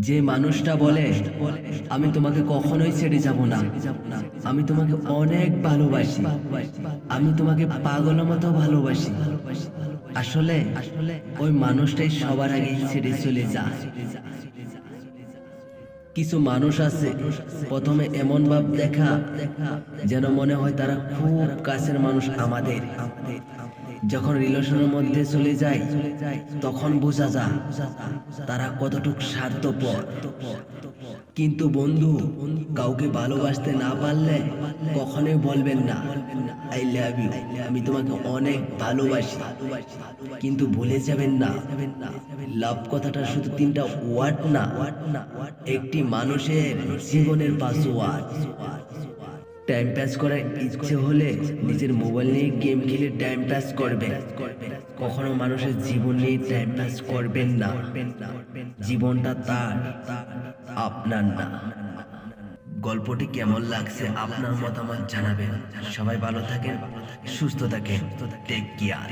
যে মানুষটা বলে, আমি তোমাকে কখনোই ছেড়ে যাব না। আমি তোমাকে অনেক ভালোবাসি। আমি তোমাকে পাগল মতো ভালোবাসি। আসলে আসলে ওই মানুষটাই সবার আগে ছেড়ে চলে যায়। কিছু মানুষ আছে, প্রথমে এমন ভাব দেখা যেন মনে হয় তারা খুব কাছের মানুষ আমাদের। যখন রিলেশনের মধ্যে চলে যায়, তখন বোঝা যায় তারা কতটুক স্বার্থপর। কিন্তু বন্ধু, কাউকে ভালোবাসতে না পারলে কখনোই বলবেন না। আই লাভ ইউ আমি তোমাকে অনেক ভালোবাসি। কিন্তু ভুলে যাবেন না। লাভ কথাটা শুধু তিনটা ওয়ার্ড না, একটি মানুষের জীবনের পাসওয়ার্ড টাইম পাস করার ইচ্ছে হলে নিজের মোবাইল নিয়ে গেম খেলে টাইম পাস করবে কখনো মানুষের জীবন নিয়ে টাইম পাস করবেন না। জীবনটা তার। আপনার না। গল্পটি কেমন লাগছে আপনার মতামত জানাবেন। সবাই ভালো থাকেন, সুস্থ থাকেন। Take care